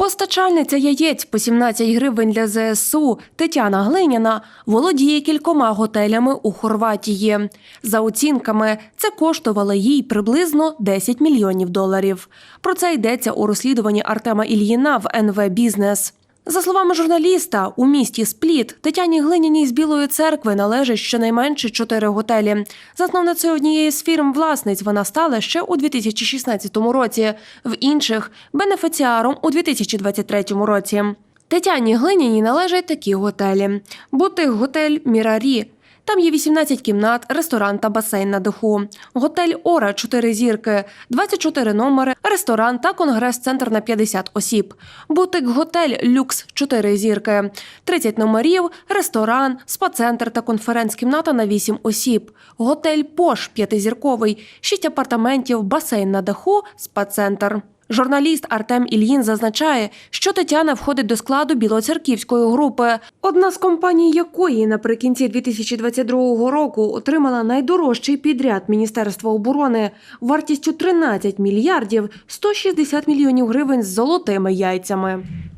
Постачальниця яєць по 17 гривень для ЗСУ Тетяна Глиняна володіє кількома готелями у Хорватії. За оцінками, це коштувало їй приблизно 10 мільйонів доларів. Про це йдеться у розслідуванні Артема Ільїна в НВ Бізнес. За словами журналіста, у місті Спліт Тетяні Глиняній з Білої церкви належить щонайменше чотири готелі. Засновницею однієї з фірм власниць вона стала ще у 2016 році, в інших бенефіціаром у 2023 році. Тетяні Глиняній належать такі готелі: Бутик готель Мірарі. Там є 18 кімнат, ресторан та басейн на даху. Готель Ора 4 зірки, 24 номери, ресторан та конгрес-центр на 50 осіб. Бутик готель Люкс 4 зірки, 30 номерів, ресторан, спа-центр та конференц-кімната на 8 осіб. Готель Пош 5-зірковий, 6 апартаментів, басейн на даху, спа-центр. Журналіст Артем Ільїн зазначає, що Тетяна входить до складу білоцерківської групи, одна з компаній якої наприкінці 2022 року отримала найдорожчий підряд Міністерства оборони вартістю 13 мільярдів 160 мільйонів гривень з золотими яйцями.